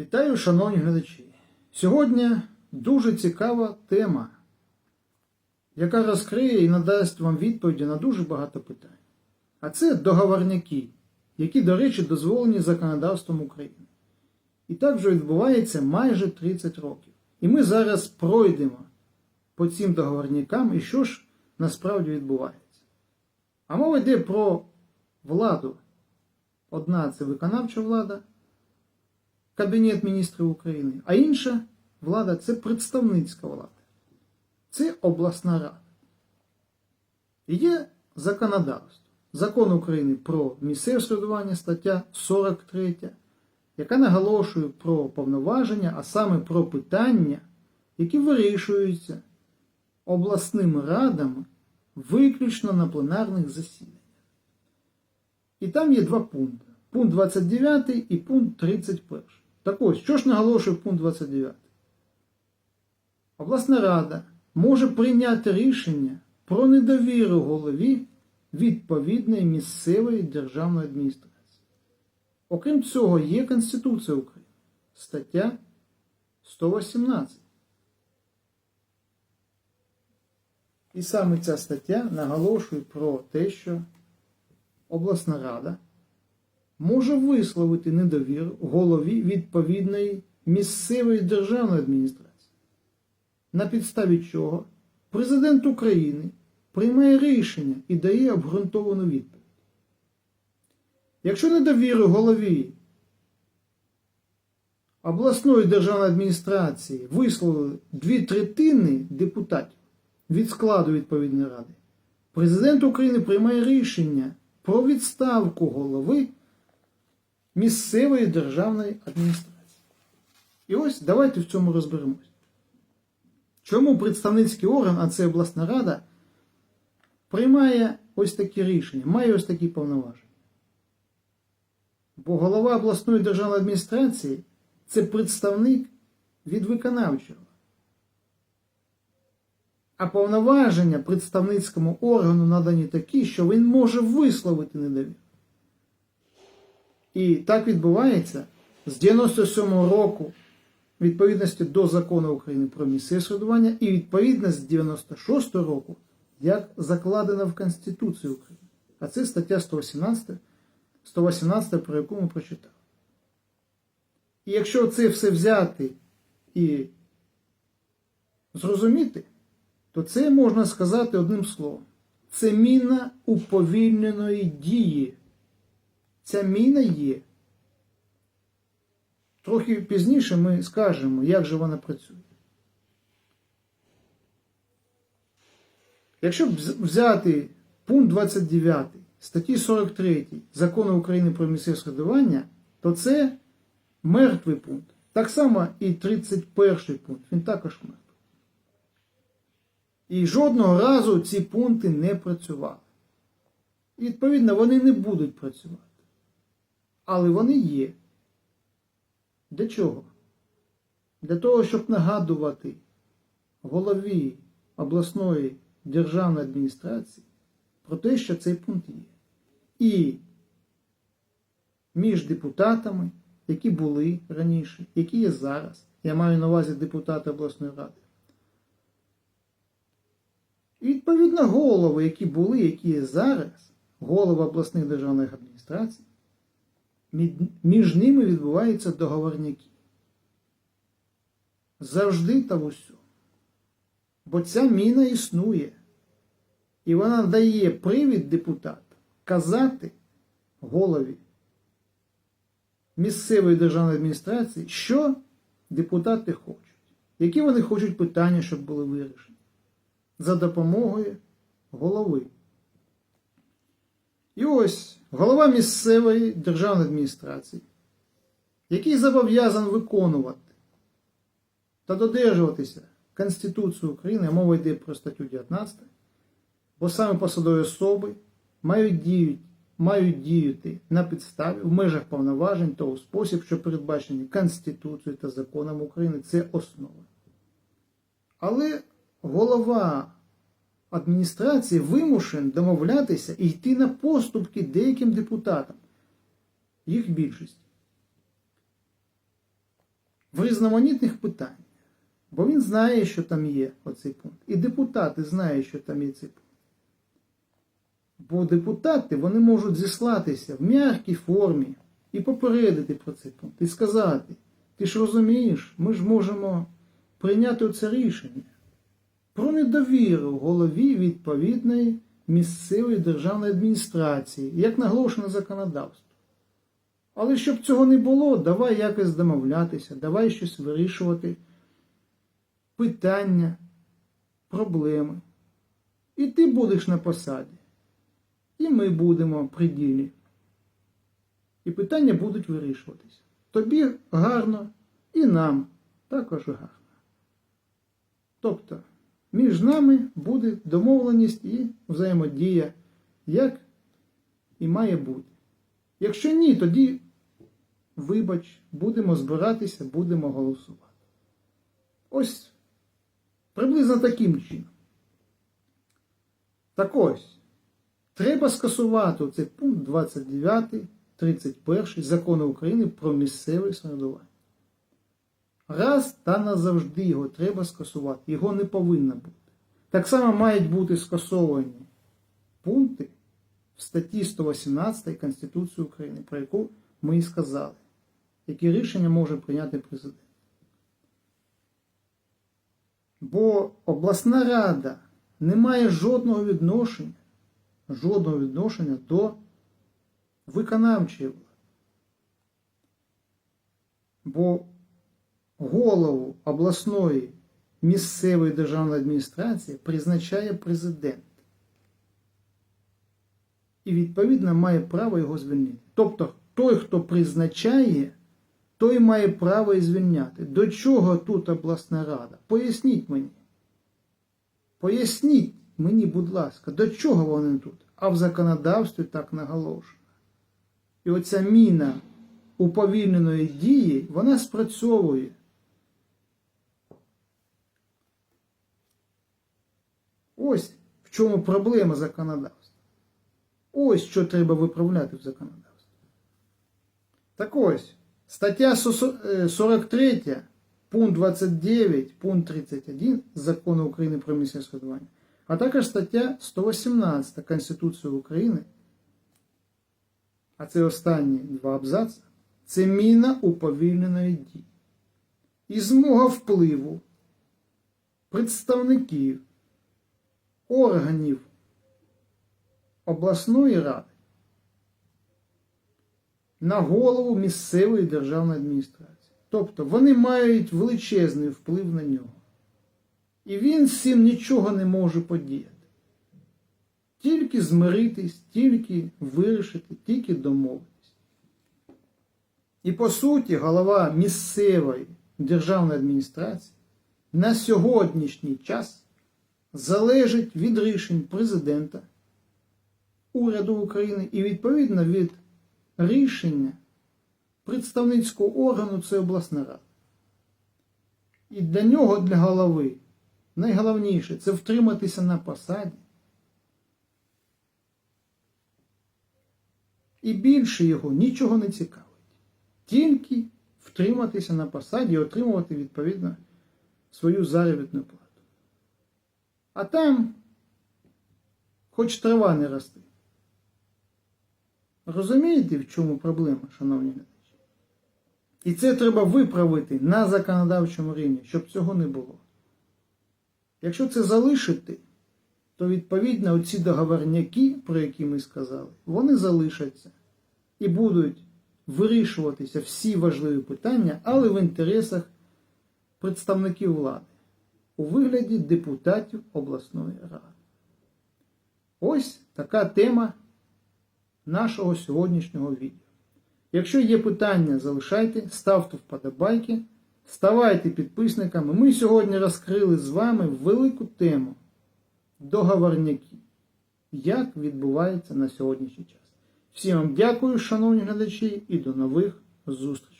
Вітаю, шановні глядачі. Сьогодні дуже цікава тема, яка розкриє і надасть вам відповіді на дуже багато питань. А це договорняки, які, до речі, дозволені законодавством України. І так вже відбувається майже 30 років. І ми зараз пройдемо по цим договорнякам і що ж насправді відбувається. А мова йде про владу. Одна це виконавча влада. Кабінет міністрів України, а інша влада це представницька влада. Це обласна рада. Є законодавство. Закон України про місцеве самоврядування, стаття 43, яка наголошує про повноваження, а саме про питання, які вирішуються обласними радами виключно на пленарних засіданнях. І там є два пункти. Пункт 29 і пункт 31. Так ось, що ж наголошує пункт 29? Обласна рада може прийняти рішення про недовіру голові відповідної місцевої державної адміністрації. Окрім цього, є Конституція України, стаття 118. І саме ця стаття наголошує про те, що обласна рада може висловити недовіру голові відповідної місцевої державної адміністрації, на підставі чого президент України приймає рішення і дає обґрунтовану відповідь. Якщо недовіру голові обласної державної адміністрації висловили дві третини депутатів від складу відповідної ради, президент України приймає рішення про відставку голови місцевої державної адміністрації. І ось давайте в цьому розберемось. Чому представницький орган, а це обласна рада, приймає ось такі рішення, має ось такі повноваження? Бо голова обласної державної адміністрації це представник від виконавчого. А повноваження представницькому органу надані такі, що він може висловити недовіру. І так відбувається з 97-го року відповідності до закону України про місцеве самоврядування і відповідно з 96-го року, як закладено в Конституції України. А це стаття 118, 118 про яку ми прочитали. І якщо це все взяти і зрозуміти, то це можна сказати одним словом. Це міна уповільненої дії. Ця міна є. Трохи пізніше ми скажемо, як же вона працює. Якщо взяти пункт 29 статті 43 закону України про місцеве самоврядування, то це мертвий пункт. Так само і 31 пункт, він також мертвий. І жодного разу ці пункти не працювали. І відповідно вони не будуть працювати. Але вони є. Для чого? Для того, щоб нагадувати голові обласної державної адміністрації про те, що цей пункт є. І між депутатами, які були раніше, які є зараз, я маю на увазі депутати обласної ради. І відповідно голови, які були, які є зараз, голови обласних державних адміністрацій, між ними відбуваються договорняки. Завжди та в усьому. Бо ця міна існує. І вона дає привід депутату казати голові місцевої державної адміністрації, що депутати хочуть, які вони хочуть питання, щоб були вирішені, за допомогою голови. І ось голова місцевої державної адміністрації, який зобов'язаний виконувати та додержуватися Конституції України, мова йде про статтю 19, бо саме посадові особи мають діяти, мають діяти на підставі в межах повноважень того спосіб, що передбачені Конституцією та законом України, це основа. Але голова адміністрації вимушен домовлятися і йти на поступки деяким депутатам, їх більшість. в різноманітних питаннях. Бо він знає, що там є оцей пункт. І депутати знають, що там є цей пункт. Бо депутати вони можуть зіслатися в м'якій формі і попередити про цей пункт, і сказати, ти ж розумієш, ми ж можемо прийняти це рішення про недовіру голові відповідної місцевої державної адміністрації, як наголошено законодавство. Але щоб цього не було, давай якось домовлятися, давай щось вирішувати, питання, проблеми. І ти будеш на посаді. І ми будемо при ділі. І питання будуть вирішуватися. Тобі гарно, і нам також гарно. Тобто, між нами буде домовленість і взаємодія, як і має бути. Якщо ні, тоді, вибач, будемо збиратися, будемо голосувати. Ось приблизно таким чином. Так ось, треба скасувати цей пункт 29, 31 закону України про місцеве самоврядування. Раз та назавжди його треба скасувати. Його не повинно бути. Так само мають бути скасовані пункти в статті 118 Конституції України, про яку ми і сказали, які рішення може прийняти президент. Бо обласна рада не має жодного відношення, жодного відношення до виконавчої влади. Бо голову обласної місцевої державної адміністрації призначає президент. І відповідно має право його звільнити. Тобто той, хто призначає, той має право і звільняти. До чого тут обласна рада? Поясніть мені. Поясніть мені, будь ласка, до чого вони тут? А в законодавстві так наголошено. І оця міна уповільненої дії, вона спрацьовує. Ось в чому проблема законодавства. Ось що треба виправляти в законодавстві. Так ось, стаття 43, пункт 29, пункт 31 Закону України про місцеве самоврядування, а також стаття 118 Конституції України, а це останні два абзаци, це міна уповільненої дії. І змога впливу представників органів обласної ради на голову місцевої державної адміністрації. Тобто вони мають величезний вплив на нього. І він з цим нічого не може подіяти. Тільки змиритись, тільки вирішити, тільки домовитись. І по суті, голова місцевої державної адміністрації на сьогоднішній час залежить від рішень президента, уряду України і відповідно від рішення представницького органу це обласна рада. І для нього, для голови, найголовніше це втриматися на посаді. І більше його нічого не цікавить. Тільки втриматися на посаді і отримувати відповідно свою заробітну плату. А там хоч трава не рости. Розумієте, в чому проблема, шановні глядачі? І це треба виправити на законодавчому рівні, щоб цього не було. Якщо це залишити, то відповідно оці договорняки, про які ми сказали, вони залишаться і будуть вирішуватися всі важливі питання, але в інтересах представників влади у вигляді депутатів обласної ради. Ось така тема нашого сьогоднішнього відео. Якщо є питання, залишайте, ставте вподобайки, ставайте підписниками. Ми сьогодні розкрили з вами велику тему договорняки, як відбувається на сьогоднішній час. Всім вам дякую, шановні глядачі, і до нових зустрічей.